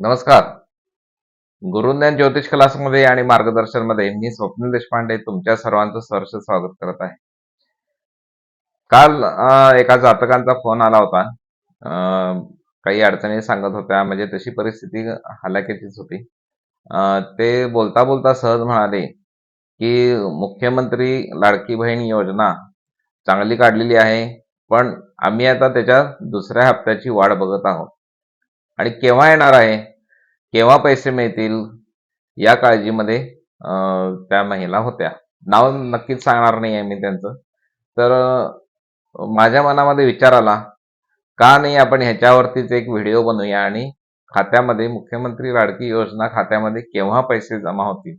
नमस्कार. गुरुज्ञान ज्योतिष क्लासमध्ये आणि मार्गदर्शनमध्ये मी स्वप्नील देशपांडे तुमच्या सर्वांचं सहर्ष स्वागत करत आहे. काल एका जातकांचा फोन आला होता. काही अडचणी सांगत होत्या म्हणजे तशी परिस्थिती हलाखीचीच होती. ते बोलता बोलता सहज म्हणाले की मुख्यमंत्री लाडकी बहीण योजना चांगली काढलेली आहे पण आम्ही आता त्याच्या दुसऱ्या हप्त्याची वाट बघत आहोत. आणि केव्हा येणार आहे केव्हा पैसे मिळतील या काळजीमध्ये त्या महिला होत्या. नाव नक्कीच सांगणार नाही आहे मी त्यांचं. तर माझ्या मनामध्ये विचार आला का नाही आपण ह्याच्यावरतीच एक व्हिडिओ बनवूया आणि खात्यामध्ये मुख्यमंत्री लाडकी योजना खात्यामध्ये केव्हा पैसे जमा होतील?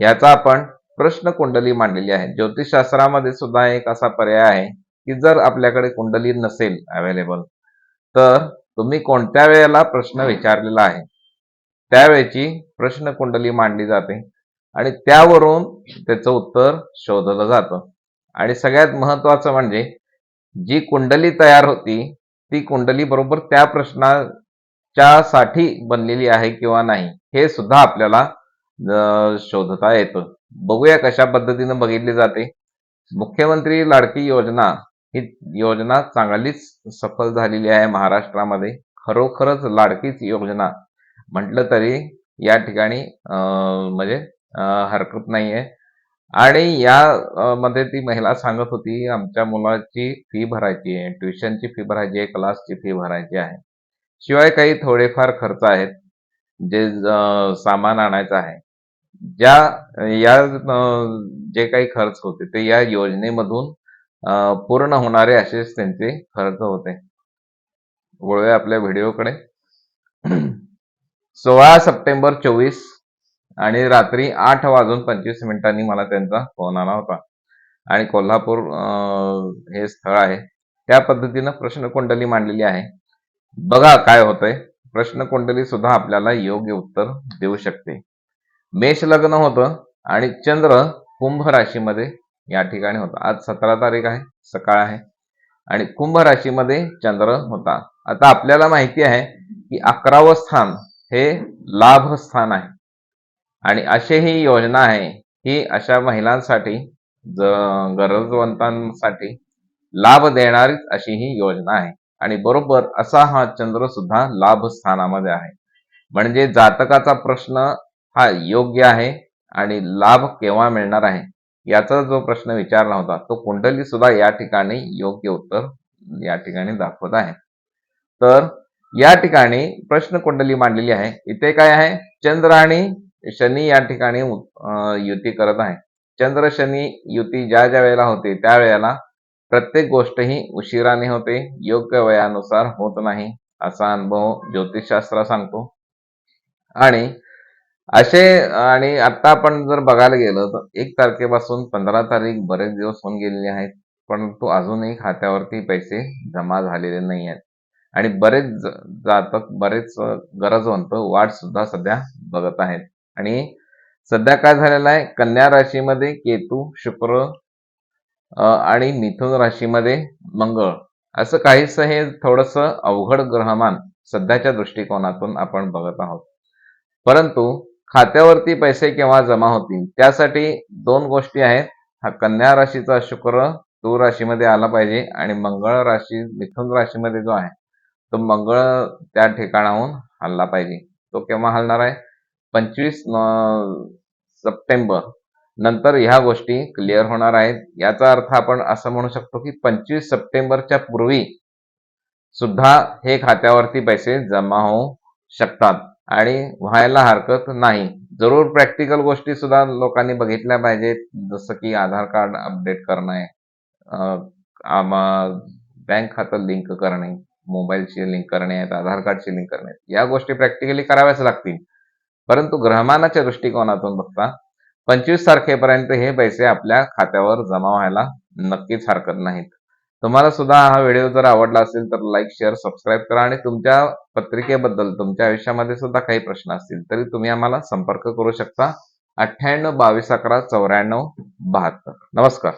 याचा आपण प्रश्न कुंडली मांडलेली आहे. ज्योतिषशास्त्रामध्ये सुद्धा एक असा पर्याय आहे की जर आपल्याकडे कुंडली नसेल अवेलेबल तर तुम्ही कोणत्या वेळेला प्रश्न विचारलेला आहे? त्यावेळेची प्रश्न कुंडली मांडली जाते आणि त्यावरून त्याचं उत्तर शोधलं जातं. आणि सगळ्यात महत्वाचं म्हणजे जी कुंडली तयार होती ती कुंडली बरोबर त्या प्रश्नाच्या साठी बनलेली आहे किंवा नाही हे सुद्धा आपल्याला शोधता येतं. बघूया कशा पद्धतीनं बघितली जाते. मुख्यमंत्री लाडकी योजना ही योजना चांगलीच सफल झालेली आहे महाराष्ट्रामध्ये. खरोखरच लाडकीच योजना. म्हटलं तरी या ठिकाणी म्हणजे हरकत नाहीये. आणि या मध्ये ती महिला सांगत होती आमच्या मुलाची फी भरायची आहे. ट्युशनची फी भरायची आहे. क्लासची फी भरायची आहे. शिवाय काही थोडेफार खर्च आहेत. जे सामान आणायचं आहे. ज्या या जे काही खर्च होते ते या योजनेमधून पूर्ण होणारे असेच त्यांचे खर्च होते. वळूया आपल्या व्हिडिओकडे. सोळा सप्टेंबर चोवीस आणि रात्री आठ वाजून पंचवीस मिनिटांनी मला त्यांचा फोन आला होता. आणि कोल्हापूर अं, हे स्थळ आहे. त्या पद्धतीनं प्रश्नकुंडली मांडलेली आहे. बघा काय होतंय. प्रश्नकुंडली सुद्धा आपल्याला योग्य उत्तर देऊ शकते. मेष लग्न होतं आणि चंद्र कुंभ राशीमध्ये या ठिकाणी होता. आज सतरा तारीख आहे सकाळ आहे. आणि कुंभ राशीमध्ये चंद्र होता. आता आपल्याला माहिती आहे की अकरावं स्थान हे लाभ स्थान आहे. आणि अशी ही योजना आहे ही अशा महिलांसाठी ज- गरजवंतांसाठी लाभ देणारीच अशी ही योजना आहे. आणि बरोबर असा हा चंद्र सुद्धा लाभ स्थानामध्ये आहे. म्हणजे जातकाचा प्रश्न हा योग्य आहे आणि लाभ केव्हा मिळणार आहे? याचा जो प्रश्न विचारला होता तो कुंडली सुद्धा या ठिकाणी योग्य उत्तर या ठिकाणी दाखवत आहे. तर या ठिकाणी प्रश्न कुंडली मांडलेली आहे. इथे काय आहे? चंद्र आणि शनी या ठिकाणी युती करत आहे. चंद्र शनी युती ज्या ज्या वेळेला होते त्या वेळेला प्रत्येक गोष्ट ही उशिराने होते योग्य वयानुसार होत नाही असा अनुभव ज्योतिषशास्त्र सांगतो. आणि असे आणि आता आपण जर बघायला गेलं तर एक तारखेपासून पंधरा तारीख बरेच दिवस होऊन गेलेले आहेत परंतु अजूनही खात्यावरती पैसे जमा झालेले नाही आहेत. आणि बरेच ज- जातक बरेच अ, गरजवंत वाट सुद्धा सध्या बघत आहेत. आणि सध्या काय झालेलं आहे? कन्या राशीमध्ये केतू शुक्र अ, आणि मिथुन राशीमध्ये मंगळ. असं काहीसं हे थोडस अवघड ग्रहमान सध्याच्या दृष्टिकोनातून आपण बघत आहोत. परंतु खात्यावरती पैसे केव्हा जमा होतील? त्यासाठी दोन गोष्टी आहेत. हा कन्या राशीचा शुक्र तू राशीमध्ये आला पाहिजे आणि मंगळ राशी मिथुन राशीमध्ये जो आहे तो मंगळ त्या ठिकाणाहून हलला पाहिजे. तो केव्हा हलणार आहे? पंचवीस सप्टेंबर. नंतर ह्या गोष्टी क्लिअर होणार आहेत. याचा अर्थ आपण असं म्हणू शकतो की पंचवीस सप्टेंबरच्या पूर्वी सुद्धा हे खात्यावरती पैसे जमा होऊ शकतात. आणि व्हायला हरकत नाही. जरूर प्रॅक्टिकल गोष्टी सुद्धा लोकांनी बघितल्या पाहिजेत. जसं की आधार कार्ड अपडेट करणे बँक खातं लिंक करणे मोबाईलची लिंक करणे आहेत आधार कार्डची लिंक करणे. या गोष्टी प्रॅक्टिकली कराव्याच लागतील. परंतु ग्रहमानाच्या दृष्टिकोनातून बघता पंचवीस तारखेपर्यंत हे पैसे आपल्या खात्यावर जमा व्हायला नक्कीच हरकत नाहीत. तुम्हाला सुद्धा हा व्हिडिओ जर आवडला असेल तर लाईक शेअर सबस्क्राईब करा आणि तुमच्या पत्रिकेबद्दल तुमच्या आयुष्यामध्ये सुद्धा काही प्रश्न असतील तरी तुम्ही आम्हाला संपर्क करू शकता. अठ्ठ्याण्णव बावीस अकरा चौऱ्याण्णव बहात्तर. नमस्कार.